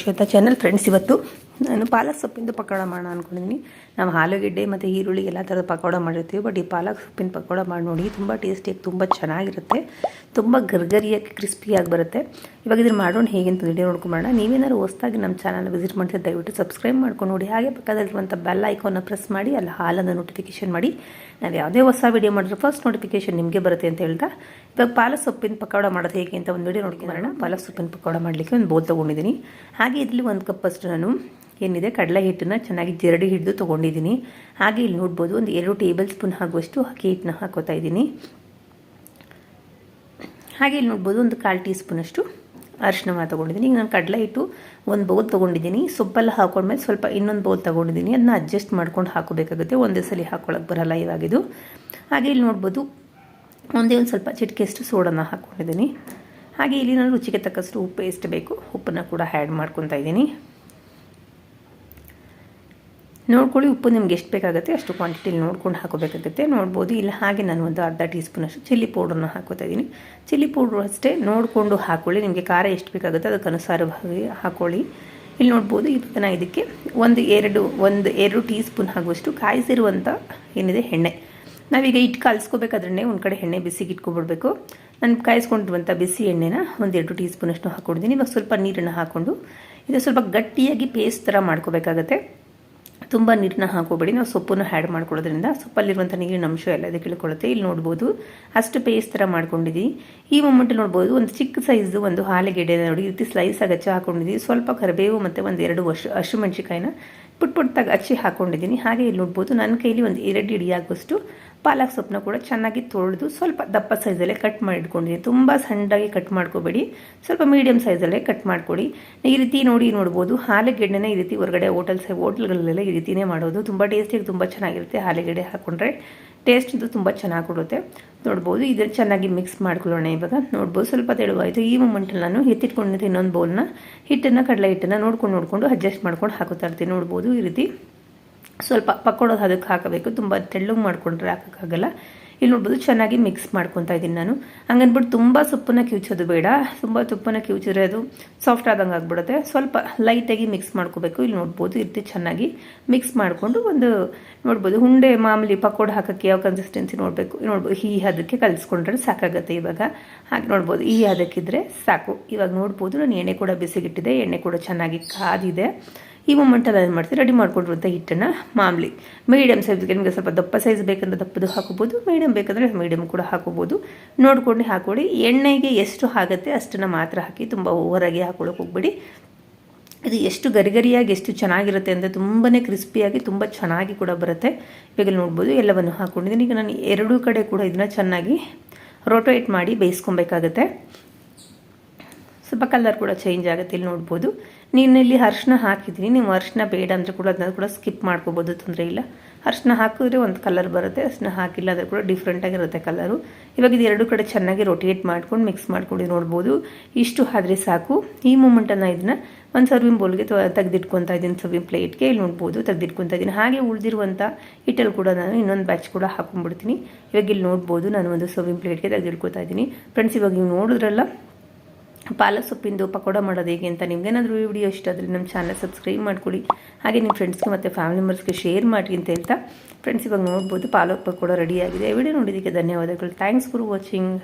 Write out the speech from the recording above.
Shweta channel friends ಇವತ್ತು ನಾನು ಪಾಲಕ್ ಸೊಪ್ಪಿಂದು ಪಕೋಡ ಮಾಡೋಣ ಅಂದ್ಕೊಂಡಿದ್ದೀನಿ ನಾವು ಆಲೂಗೆಡ್ಡೆ ಮತ್ತು ಈರುಳ್ಳಿ ಎಲ್ಲ ಥರದ ಪಕೋಡ ಮಾಡಿರ್ತೀವಿ ಬಟ್ ಈ ಪಾಲಕ್ ಸೊಪ್ಪಿನ ಪಕೋಡ ಮಾಡಿ ನೋಡಿ, ತುಂಬ ಟೇಸ್ಟಿಯಾಗಿ ತುಂಬ ಚೆನ್ನಾಗಿರುತ್ತೆ. ತುಂಬ ಗರ್ಗರಿಯಾಗಿ ಕ್ರಿಸ್ಪಿಯಾಗಿ ಬರುತ್ತೆ. ಇವಾಗ ಇದ್ರ ಮಾಡೋಣ ಹೇಗೆ ಅಂತ ವಿಡಿಯೋ ನೋಡ್ಕೊಂಬೋಣ ನೀವೇನಾದ್ರು ಹೊಸ್ದಾಗಿ ನಮ್ಮ ಚಾನಲ್ ವಿಸಿಟ್ ಮಾಡ್ತಿದ್ದೆ ದಯವಿಟ್ಟು ಸಬ್ಸ್ಕ್ರೈಬ್ ಮಾಡ್ಕೊಂಡು ನೋಡಿ. ಹಾಗೆ ಪಕ್ಕದಲ್ಲಿರುವಂಥ ಬೆಲ್ ಐಕಾನ್ನ ಪ್ರೆಸ್ ಮಾಡಿ ಅಲ್ಲಿ ಹಾಲನ್ನು ನೋಟಿಫಿಕೇಷನ್ ಮಾಡಿ. ನಾವು ಯಾವುದೇ ಹೊಸ ವಿಡಿಯೋ ಮಾಡಿದ್ರೆ ಫಸ್ಟ್ ನೋಟಿಫಿಕೇಷನ್ ನಿಮಗೆ ಬರುತ್ತೆ ಅಂತ ಹೇಳ್ತಾ. ಇವಾಗ ಪಾಲ ಸೊಪ್ಪಿನ ಪಕೋಡ ಮಾಡೋದು ಹೇಗೆ ಅಂತ ಒಂದು ವಿಡಿಯೋ ನೋಡ್ಕೊಂಬರೋಣ. ಪಾಲ ಸೊಪ್ಪಿನ ಪಕೋಡ ಮಾಡಲಿಕ್ಕೆ ಒಂದು ಬೋಲ್ ತೊಗೊಂಡಿದ್ದೀನಿ. ಹಾಗೆ ಇದರಲ್ಲಿ ಒಂದು ಕಪ್ ಅಷ್ಟು ನಾನು ಏನಿದೆ ಕಡಲೆ ಹಿಟ್ಟನ್ನು ಚೆನ್ನಾಗಿ ಜರಡಿ ಹಿಡಿದು ತೊಗೊಂಡಿದ್ದೀನಿ. ಹಾಗೆ ಇಲ್ಲಿ ನೋಡ್ಬೋದು ಒಂದು ಎರಡು ಟೇಬಲ್ ಸ್ಪೂನ್ ಆಗುವಷ್ಟು ಅಕ್ಕಿ ಹಿಟ್ಟನ್ನ ಹಾಕೋತಾ ಇದ್ದೀನಿ. ಹಾಗೆ ಇಲ್ಲಿ ನೋಡ್ಬೋದು ಒಂದು ಕಾಲು ಟೀ ಸ್ಪೂನಷ್ಟು ಅರಿಶಿನ ತೊಗೊಂಡಿದ್ದೀನಿ. ಈಗ ನಾನು ಕಡಲೆ ಹಿಟ್ಟು ಒಂದು ಬೌಲ್ ತೊಗೊಂಡಿದ್ದೀನಿ. ಸೊಪ್ಪೆಲ್ಲ ಹಾಕೊಂಡ್ಮೇಲೆ ಸ್ವಲ್ಪ ಇನ್ನೊಂದು ಬೌಲ್ ತೊಗೊಂಡಿದ್ದೀನಿ. ಅದನ್ನ ಅಡ್ಜಸ್ಟ್ ಮಾಡ್ಕೊಂಡು ಹಾಕೋಬೇಕಾಗುತ್ತೆ. ಒಂದೇ ಸಲ ಹಾಕೊಳ್ಳೋಕೆ ಬರಲ್ಲ ಇವಾಗಿದು. ಹಾಗೆ ಇಲ್ಲಿ ನೋಡ್ಬೋದು, ಒಂದೇ ಒಂದು ಸ್ವಲ್ಪ ಚಿಟಿಕೆಯಷ್ಟು ಸೋಡನ್ನು ಹಾಕ್ಕೊಂಡಿದ್ದೀನಿ ಹಾಗೆ ಇಲ್ಲಿ ನಾನು ರುಚಿಗೆ ತಕ್ಕಷ್ಟು ಉಪ್ಪು ಎಷ್ಟು ಬೇಕು. ಉಪ್ಪನ್ನು ಕೂಡ ಆ್ಯಡ್ ಮಾಡ್ಕೊತಾ ಇದ್ದೀನಿ. ನೋಡ್ಕೊಳ್ಳಿ, ಉಪ್ಪು ನಿಮ್ಗೆ ಎಷ್ಟು ಬೇಕಾಗುತ್ತೆ, ಅಷ್ಟು ಕ್ವಾಂಟಿಟಿಲಿ ನೋಡ್ಕೊಂಡು ಹಾಕೋಬೇಕಾಗುತ್ತೆ. ನೋಡ್ಬೋದು, ಇಲ್ಲ ಹಾಗೆ ನಾನು ಒಂದು ಅರ್ಧ ಟೀ ಸ್ಪೂನಷ್ಟು ಚಿಲ್ಲಿ ಪೌಡ್ರನ್ನ ಹಾಕೋತಾ ಇದ್ದೀನಿ. ಚಿಲ್ಲಿ ಪೌಡ್ರು ಅಷ್ಟೇ, ನೋಡಿಕೊಂಡು ಹಾಕ್ಕೊಳ್ಳಿ ನಿಮಗೆ ಖಾರ ಎಷ್ಟು ಬೇಕಾಗುತ್ತೆ ಅದಕ್ಕೆ ಅನುಸಾರವಾಗಿ ಹಾಕ್ಕೊಳ್ಳಿ ಇಲ್ಲಿ ನೋಡ್ಬೋದು ಇವಾಗ ಇದಕ್ಕೆ ಒಂದು ಎರಡು ಒಂದು ಎರಡು ಟೀ ಸ್ಪೂನ್ ಆಗುವಷ್ಟು ಕಾಯಿಸಿರುವಂಥ ಏನಿದೆ, ಎಣ್ಣೆ. ನಾವೀಗ ಇಟ್ಟು ಕಲಿಸ್ಕೋಬೇಕಾದ್ರೆ ಒಂದು ಕಡೆ ಎಣ್ಣೆ ಬಿಸಿಗೆ ಇಟ್ಕೊಬಿಡ್ಬೇಕು ನಾನು ಕಾಯಿಸ್ಕೊಂಡಿರುವಂಥ ಬಿಸಿ ಎಣ್ಣೆನ ಒಂದು ಎರಡು ಟೀ ಸ್ಪೂನಷ್ಟು ಹಾಕ್ಕೊಡ್ತೀನಿ ಇವಾಗ ಸ್ವಲ್ಪ ನೀರನ್ನು ಹಾಕ್ಕೊಂಡು, ಇದು ಸ್ವಲ್ಪ ಗಟ್ಟಿಯಾಗಿ ಪೇಸ್ಟ್ ಥರ ಮಾಡ್ಕೋಬೇಕಾಗತ್ತೆ. ತುಂಬ ನೀರನ್ನ ಹಾಕೋಬೇಡಿ. ನಾವು ಸೊಪ್ಪನ್ನು ಆ್ಯಡ್ ಮಾಡ್ಕೊಳ್ಳೋದ್ರಿಂದ ಸೊಪ್ಪಲ್ಲಿರುವಂಥ ನೀರಿನ ಅಂಶ ಎಲ್ಲ ಇದಕ್ಕೆ ಇಳ್ಕೊಳ್ಳುತ್ತೆ ಇಲ್ಲಿ ನೋಡ್ಬೋದು ಅಷ್ಟು ಪೇಸ್ಟ್ ಥರ ಮಾಡ್ಕೊಂಡಿದ್ದೀವಿ ಈ ಮೊಮೆಂಟ್ ನೋಡ್ಬೋದು ಒಂದು ಚಿಕ್ಕ ಸೈಜ್ದು ಒಂದು ಹಾಲಿಗೆಡ್ಡೆ ನೋಡಿ, ಈ ರೀತಿ ಸ್ಲೈಸ್ ಹಚ್ಚಿ ಹಾಕೊಂಡಿದ್ದೀವಿ ಸ್ವಲ್ಪ ಕರಿಬೇವು ಮತ್ತು ಒಂದು ಎರಡು ವರ್ಷ ಹಸಿಮೆಣ್ಸಿಕಾಯಿನ ಪುಟ್ ಪುಟ್ಟಾಗಿ ಹಚ್ಚಿ ಹಾಕೊಂಡಿದ್ದೀನಿ ಹಾಗೆ ಇಲ್ಲಿ ನೋಡ್ಬೋದು ನನ್ನ ಕೈಲಿ ಒಂದು ಎರಡು ಇಡಿಯಾಗುವಷ್ಟು ಪಾಲಕ್ ಸೊಪ್ಪನ್ನ ಕೂಡ ಚೆನ್ನಾಗಿ ತೊಳೆದು ಸ್ವಲ್ಪ ದಪ್ಪ ಸೈಜಲ್ಲೇ ಕಟ್ ಮಾಡಿ ಇಟ್ಕೊಂಡಿದ್ದೀನಿ ತುಂಬ ಸಣ್ಣದಾಗಿ ಕಟ್ ಮಾಡ್ಕೋಬೇಡಿ. ಸ್ವಲ್ಪ ಮೀಡಿಯಮ್ ಸೈಜಲ್ಲೇ ಕಟ್ ಮಾಡ್ಕೊಡಿ. ಈ ರೀತಿ ನೋಡಿ ನೋಡ್ಬೋದು. ಹಾಲಿಗೆಡ್ಡೆನ ಈ ರೀತಿ ಹೊರಗಡೆ ಹೋಟೆಲ್ಸ್ ಹೋಟೆಲ್ಗಳಲ್ಲೆಲ್ಲ ಈ ರೀತಿಯೇ ಮಾಡೋದು. ತುಂಬ ಟೇಸ್ಟಿಯಾಗಿ ತುಂಬ ಚೆನ್ನಾಗಿರುತ್ತೆ ಹಾಲೆಗೆಡ್ಡೆ ಹಾಕ್ಕೊಂಡ್ರೆ ಟೇಸ್ಟ್ ತುಂಬ ಚೆನ್ನಾಗಿ ಕೊಡುತ್ತೆ. ನೋಡ್ಬೋದು. ಇದನ್ನು ಚೆನ್ನಾಗಿ ಮಿಕ್ಸ್ ಮಾಡ್ಕೊಳ್ಳೋಣ ಇವಾಗ. ನೋಡ್ಬೋದು. ಸ್ವಲ್ಪ ತೆಳುವಾಯಿತು. ಈ ಮೂಮೆಂಟಲ್ಲಿ ನಾನು ಎತ್ತಿಟ್ಕೊಂಡಿದ್ದೆ ಇನ್ನೊಂದು ಬೌಲ್ನ ಹಿಟ್ಟನ್ನು, ಕಡಲೆ ಹಿಟ್ಟನ್ನು ನೋಡ್ಕೊಂಡು, ನೋಡಿಕೊಂಡು ಅಡ್ಜಸ್ಟ್ ಮಾಡ್ಕೊಂಡು ಹಾಕೋತಾ ಇರ್ತೀನಿ. ನೋಡ್ಬೋದು ಈ ರೀತಿ. ಸ್ವಲ್ಪ ಪಕ್ಕೋಡೋದು ಅದಕ್ಕೆ ಹಾಕಬೇಕು. ತುಂಬ ತೆಳ್ಳಗೆ ಮಾಡ್ಕೊಂಡ್ರೆ ಹಾಕೋಕ್ಕಾಗಲ್ಲ. ಇಲ್ಲಿ ನೋಡ್ಬೋದು ಚೆನ್ನಾಗಿ ಮಿಕ್ಸ್ ಮಾಡ್ಕೊತಾ ಇದ್ದೀನಿ ನಾನು. ಹಂಗನ್ಬಿಟ್ಟು ತುಂಬ ಸೊಪ್ಪನ್ನ ಕಿವುಚೋದು ಬೇಡ. ತುಂಬ ತುಪ್ಪನ ಕಿವುಚಿದ್ರೆ ಅದು ಸಾಫ್ಟ್ ಆದಂಗೆ ಆಗ್ಬಿಡುತ್ತೆ. ಸ್ವಲ್ಪ ಲೈಟಾಗಿ ಮಿಕ್ಸ್ ಮಾಡ್ಕೋಬೇಕು. ಇಲ್ಲಿ ನೋಡ್ಬೋದು ಇರ್ತಿ ರೀತಿ ಚೆನ್ನಾಗಿ ಮಿಕ್ಸ್ ಮಾಡಿಕೊಂಡು ಒಂದು ನೋಡ್ಬೋದು ಹುಂಡೆ ಮಾಮೂಲಿ ಪಕೋಡ ಹಾಕೋಕ್ಕೆ ಯಾವ ಕನ್ಸಿಸ್ಟೆನ್ಸಿ ನೋಡಬೇಕು. ನೋಡ್ಬೋದು ಈ ಹದಕ್ಕೆ ಕಲಿಸ್ಕೊಂಡ್ರೆ ಸಾಕಾಗುತ್ತೆ ಇವಾಗ. ಹಾಗೆ ನೋಡ್ಬೋದು ಈ ಅದಕ್ಕಿದ್ರೆ ಸಾಕು. ಇವಾಗ ನೋಡ್ಬೋದು ನಾನು ಎಣ್ಣೆ ಕೂಡ ಬಿಸಿಗಿಟ್ಟಿದೆ. ಎಣ್ಣೆ ಕೂಡ ಚೆನ್ನಾಗಿ ಕಾದಿದೆ. ಈ ಮೊಮೆಂಟಲ್ಲಿ ಏನು ಮಾಡ್ತೀವಿ ರೆಡಿ ಮಾಡ್ಕೊಂಡಿರುವಂಥ ಹಿಟ್ಟನ್ನು ಮಾಮೂಲಿ. ಮೀಡಿಯಮ್ ಸೈಜ್ಗೆ ನಿಮಗೆ ಸ್ವಲ್ಪ ದಪ್ಪ ಸೈಜ್ ಬೇಕಂದ್ರೆ ದಪ್ಪದು ಹಾಕೋಬೋದು ಮೀಡಿಯಮ್ ಬೇಕಂದರೆ ಮೀಡಿಯಮ್ ಕೂಡ ಹಾಕೋಬೋದು ನೋಡ್ಕೊಂಡು ಹಾಕೊಳ್ಳಿ ಎಣ್ಣೆಗೆ ಎಷ್ಟು ಆಗುತ್ತೆ ಅಷ್ಟನ್ನು ಮಾತ್ರ ಹಾಕಿ ತುಂಬ ಓವರಾಗಿ ಹಾಕೊಳ್ಳೋಕೆ ಹೋಗ್ಬೇಡಿ. ಇದು ಎಷ್ಟು ಗರಿಗರಿಯಾಗಿ ಎಷ್ಟು ಚೆನ್ನಾಗಿರುತ್ತೆ ಅಂದರೆ ತುಂಬಾ ಕ್ರಿಸ್ಪಿಯಾಗಿ ತುಂಬ ಚೆನ್ನಾಗಿ ಕೂಡ ಬರುತ್ತೆ. ಇವಾಗ ನೋಡ್ಬೋದು ಎಲ್ಲವನ್ನು ಹಾಕ್ಕೊಂಡಿದ್ದೀನಿ ಈಗ ನಾನು ಎರಡೂ ಕಡೆ ಕೂಡ ಇದನ್ನು ಚೆನ್ನಾಗಿ ರೋಟೇಟ್ ಮಾಡಿ ಬೇಯಿಸ್ಕೊಬೇಕಾಗತ್ತೆ. ಸ್ವಲ್ಪ ಕಲರ್ ಕೂಡ ಚೇಂಜ್ ಆಗುತ್ತೆ ಇಲ್ಲಿ ನೋಡ್ಬೋದು. ನೀನು ಇಲ್ಲಿ ಅರ್ಶಿನ ಹಾಕಿದ್ದೀನಿ ನೀವು ಅರ್ಶಿನ ಬೇಡ ಅಂದರೆ ಕೂಡ ಅದನ್ನ ಕೂಡ ಸ್ಕಿಪ್ ಮಾಡ್ಕೋಬೋದು, ತೊಂದರೆ ಇಲ್ಲ. ಅರ್ಶಿನ ಹಾಕಿದ್ರೆ ಒಂದು ಕಲರ್ ಬರುತ್ತೆ. ಅರ್ಶಿನ ಹಾಕಿಲ್ಲ ಅಂದರೆ ಕೂಡ ಡಿಫ್ರೆಂಟಾಗಿರುತ್ತೆ ಕಲರು ಇವಾಗ ಇದು ಎರಡು ಕಡೆ ಚೆನ್ನಾಗಿ ರೊಟೇಟ್ ಮಾಡ್ಕೊಂಡು ಮಿಕ್ಸ್ ಮಾಡ್ಕೊಂಡು ನೋಡ್ಬೋದು. ಇಷ್ಟು ಆದರೆ ಸಾಕು. ಈ ಮೂಮೆಂಟನ್ನು ಇದನ್ನು ಒಂದು ಸರ್ವಿಂಗ್ ಬೌಲ್ಗೆ ತೆಗೆದಿಟ್ಕೊತಾ ಇದ್ದೀನಿ ಸರ್ವಿಂಗ್ ಪ್ಲೇಟ್ಗೆ ಇಲ್ಲಿ ನೋಡ್ಬೋದು, ತೆಗೆದಿಟ್ಕೊತಾ ಇದ್ದೀನಿ ಹಾಗೆ ಉಳಿದಿರುವಂಥ ಹಿಟ್ಟಲ್ಲಿ ಕೂಡ ನಾನು ಇನ್ನೊಂದು ಬ್ಯಾಚ್ ಕೂಡ ಹಾಕೊಂಡ್ಬಿಡ್ತೀನಿ. ಇವಾಗ ಇಲ್ಲಿ ನೋಡ್ಬೋದು, ನಾನು ಒಂದು ಸರ್ವಿಂಗ್ ಪ್ಲೇಟ್ಗೆ ತೆಗೆದಿಟ್ಕೊತಾ ಇದ್ದೀನಿ ಫ್ರೆಂಡ್ಸ್ ಇವಾಗ ನೀವು ನೋಡಿದ್ರಲ್ಲ ಪಾಲಕ್ ಸೊಪ್ಪಿಂದು ಪಕೋಡ ಮಾಡೋದು ಹೇಗೆ ಅಂತ ನಿಮ್ಗೇನಾದರೂ ಈ ವಿಡಿಯೋ ಇಷ್ಟ ಆದರೆ ನಮ್ಮ ಚಾನಲ್ ಸಬ್ಸ್ಕ್ರೈಬ್ ಮಾಡ್ಕೊಳ್ಳಿ. ಹಾಗೆ ನಿಮ್ಮ ಫ್ರೆಂಡ್ಸ್ಗೆ ಮತ್ತು ಫ್ಯಾಮಿಲಿ ಮೆಂಬರ್ಸ್ಗೆ ಶೇರ್ ಮಾಡಿ ಅಂತ ಹೇಳ್ತಾ ಫ್ರೆಂಡ್ಸ್ ಇವಾಗ ನೋಡ್ಬೋದು ಪಾಲಕ್ ಪಕೋಡ ರೆಡಿಯಾಗಿದೆ ವಿಡಿಯೋ ನೋಡಿದ್ದಕ್ಕೆ ಧನ್ಯವಾದಗಳು. Thanks for watching